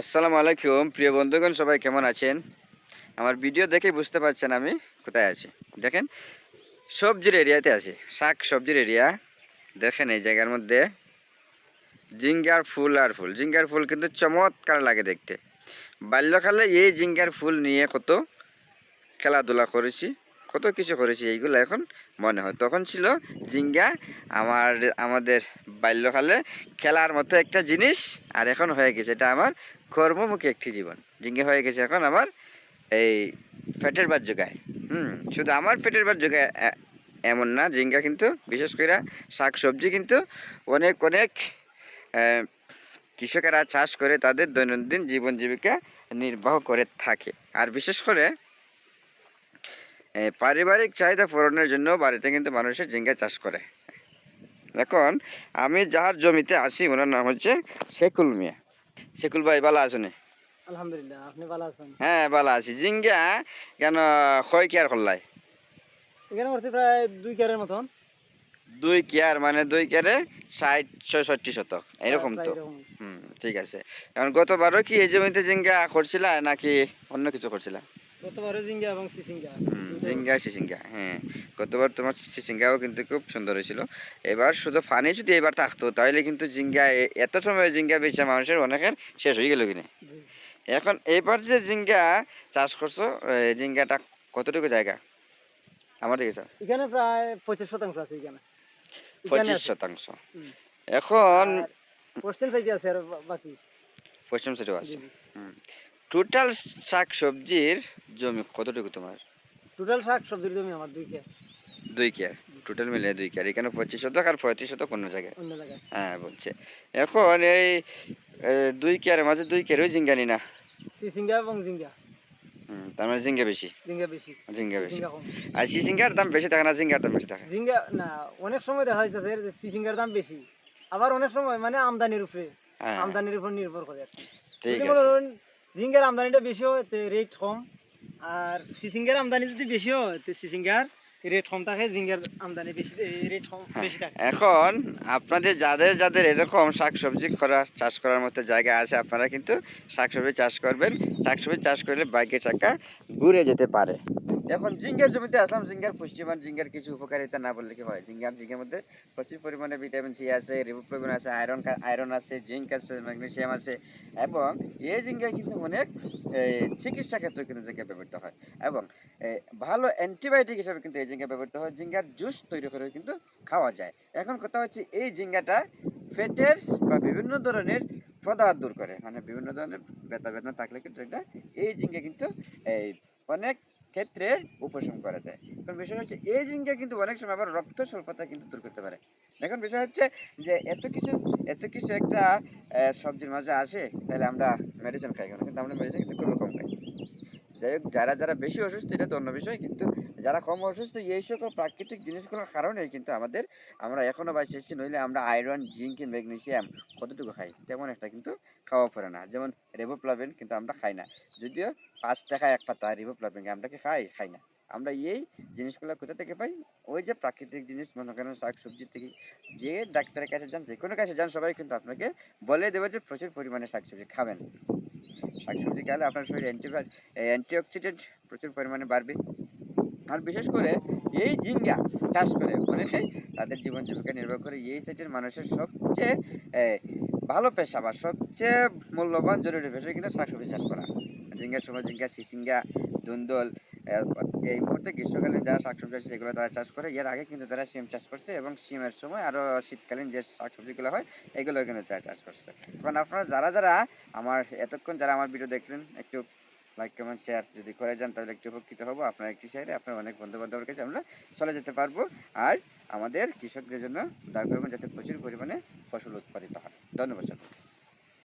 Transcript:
আসসালামু আলাইকুম, প্রিয় বন্ধুগণ, সবাই কেমন আছেন? আমার ভিডিও দেখে বুঝতে পারছেন আমি কোথায় আছি। দেখেন, সবজির এরিয়াতে আছি। শাক সবজির এরিয়া। দেখেন এই জায়গার মধ্যে জিঙ্গার ফুল আর ফুল। জিঙ্গার ফুল কিন্তু চমৎকার লাগে দেখতে। বাল্যকালে এই জিঙ্গার ফুল নিয়ে কত খেলাধুলা করেছি, কত কিছু করেছি, এইগুলো এখন মনে হয়। তখন ছিল জিঙ্গা, আমার, আমাদের বাল্যকালে খেলার মতো একটা জিনিস আর এখন হয়ে গেছে। এটা আমার কর্মমুখী একটি জীবন। জিঙ্গা হয়ে গেছে এখন আমার এই পেটের বার যোগায় হুম, শুধু আমার পেটের বার যোগায় এমন না জিঙ্গা কিন্তু, বিশেষ করে শাক সবজি কিন্তু অনেক অনেক কৃষকেরা চাষ করে তাদের দৈনন্দিন জীবন জীবিকা নির্বাহ করে থাকে। আর বিশেষ করে পারিবারিক চাহিদা পূরণের জন্য বাড়িতে কিন্তু মানুষের ঝিঙ্গা চাষ করে। এখন আমি যার জমিতে আছি ওনার নাম হচ্ছে শেকুল মিয়া। শেকুল ভাই ভালো আছেন? আলহামদুলিল্লাহ আপনি ভালো আছেন? হ্যাঁ ভালো আছি। জিঙ্গা কেন কয় কেয়ার করলাই এখানে করছি প্রায় দুই কেয়ারের মতন। দুই কেয়ার মানে দুই কেয়ারে ষাট ছয়ষট্টি শতক। এরকম তো। এরকম। হুম ঠিক আছে। এখন গতবারও কি এই জমিতে জিঙ্গা করছিলা নাকি অন্য কিছু করছিলা? গতবারও জিঙ্গা এবং সিসিঙ্গা। জিঙ্গা সিসিঙ্গা হ্যাঁ। গতবার তোমার সিসিঙ্গাও কিন্তু খুব সুন্দর হয়েছিল। এবার শুধু ফানি যদি এবার থাকতো তাহলে কিন্তু জিঙ্গা এত সময় জিঙ্গা বেচা মানুষের অনেকের শেষ হয়ে গেল কিনে? এখন এবার যে জিঙ্গা চাষ করছ জিঙ্গাটা কতটুকু জায়গা? আমার দিকে এখানে প্রায় পঁচিশ শতাংশ আছে এখানে। পঁচিশ শতাংশ। এখন পশ্চিম সাইডে আছে আর বাকি। পশ্চিম সাইডেও আছে। জি। টোটাল শাক সবজির জমি কতটুকু তোমার? টোটাল শাক সবজির জমি আমার দুই কেয়ার দুই কেয়ার টোটাল মিলে দুই কেয়ার এখানে পঁচিশ শতক আর পঁয়ত্রিশ শতক অন্য জায়গায়? হ্যাঁ বলছে। এখন এই দুই কেয়ারের মাঝে দুই কেয়ারই জিঙ্গানি না সিসিঙ্গা এবং জিঙ্গা হুম, তার মানে জিঙ্গা বেশি। জিঙ্গা বেশি। জিঙ্গা বেশি। আর দাম বেশি থাকে না জিঙ্গার দাম বেশি থাকে? জিঙ্গা না অনেক সময় দেখা যাচ্ছে যে সিসিঙ্গার দাম বেশি। আবার অনেক সময় মানে আমদানির উপরে। হ্যাঁ। আমদানির উপর নির্ভর করে ঠিক আছে। ঝিঙ্গার আমদানিটা বেশি হয় তো রেট কম। আর সিসিঙ্গার আমদানি যদি বেশি হয় তো সিসিঙ্গার রেট কম থাকে ঝিঙ্গার আমদানি বেশি রেট কম হ্যাঁ। বেশি থাকে। এখন আপনাদের যাদের যাদের এরকম শাকসবজি করা চাষ করার মতো জায়গা আছে আপনারা কিন্তু শাকসবজি চাষ করবেন। শাকসবজি চাষ করলে বাইকের চাকা ঘুরে যেতে পারে। এখন জিঙ্গার জমিতে আসলাম জিঙ্গার পুষ্টিমান জিঙ্গার কিছু উপকারিতা না বললে কি হয়? জিঙ্গার জিঙ্গার মধ্যে প্রচুর পরিমাণে ভিটামিন সি আছে রিবোপ্লোবিন আছে আয়রন আয়রন আছে জিঙ্ক আছে ম্যাগনেসিয়াম আছে এবং এই জিঙ্গা কিন্তু অনেক চিকিৎসা ক্ষেত্রে কিন্তু জিঙ্গা ব্যবহৃত হয় এবং ভালো অ্যান্টিবায়োটিক হিসেবে কিন্তু এই জিঙ্গা ব্যবহৃত হয় জিঙ্গার জুস তৈরি করে কিন্তু খাওয়া যায়। এখন কথা হচ্ছে এই জিঙ্গাটা পেটের বা বিভিন্ন ধরনের প্রদাহ দূর করে মানে বিভিন্ন ধরনের ব্যথা বেদনা থাকলে কিন্তু এটা, এই জিঙ্গা কিন্তু, এই, অনেক ক্ষেত্রে উপশম করে দেয় কারণ বিষয় হচ্ছে এই জিঙ্গা কিন্তু অনেক সময় আবার রক্ত স্বল্পতা কিন্তু দূর করতে পারে। এখন বিষয় হচ্ছে যে, এত কিছু এত কিছু একটা সবজির মাঝে আসে, তাহলে আমরা মেডিসিন খাই কেন? কিন্তু আমরা মেডিসিন কিন্তু খুবই কম খাই যাই হোক, যারা যারা বেশি অসুস্থ, এটা তো অন্য বিষয়, কিন্তু যারা কম অসুস্থ এই সকল প্রাকৃতিক জিনিসগুলোর কারণে কিন্তু আমাদের, আমরা এখনও বাঁচিয়ে আছি নইলে আমরা আয়রন জিঙ্ক ম্যাগনেসিয়াম কতটুকু খাই? তেমন একটা কিন্তু খাওয়া পড়ে না। যেমন রেবোপ্লাভিন কিন্তু আমরা খাই না। যদিও পাঁচ টাকা এক পাতা রিবোপ্লাভিন আমরা কি খাই? খাই না। আমরা এই জিনিসগুলো কোথা থেকে পাই? ওই যে প্রাকৃতিক জিনিস, মনে করেন শাক সবজি থেকে। যে ডাক্তারের কাছে যান যে কোনো কাছে যান, সবাই কিন্তু আপনাকে বলে দেবে যে প্রচুর পরিমাণে শাকসবজি খাবেন। শাকসবজি খেলে আপনার শরীরে অ্যান্টিবায়োটিক অ্যান্টিঅক্সিডেন্ট প্রচুর পরিমাণে বাড়বে। আর বিশেষ করে এই জিঙ্গা চাষ করে অনেকে তাদের জীবন জীবিকা নির্ভর করে এই সাইডের মানুষের সবচেয়ে ভালো পেশা বা সবচেয়ে মূল্যবান জরুরি পেশা কিন্তু শাকসবজি চাষ করা। জিঙ্গার সময় জিঙ্গা সিসিঙ্গা দুন্দল এ, এই মুহূর্তে গ্রীষ্মকালীন যারা শাকসবজি আছে সেগুলো তারা চাষ করে এর আগে কিন্তু তারা সিম চাষ করছে এবং সিমের সময় আরও শীতকালীন যে শাকসবজিগুলো হয় এগুলো কিন্তু চাষ করছে। এখন আপনারা যারা যারা আমার এতক্ষণ যারা আমার ভিডিও দেখলেন একটু লাইক কমেন্ট শেয়ার যদি করে যান, তাহলে একটু উপকৃত হব। আপনার একটি শেয়ারে আপনার অনেক বন্ধু বান্ধবের কাছে আমরা চলে যেতে পারব। আর আমাদের কৃষকদের জন্য দয়া যাতে প্রচুর পরিমাণে ফসল উৎপাদিত হয়। ধন্যবাদ।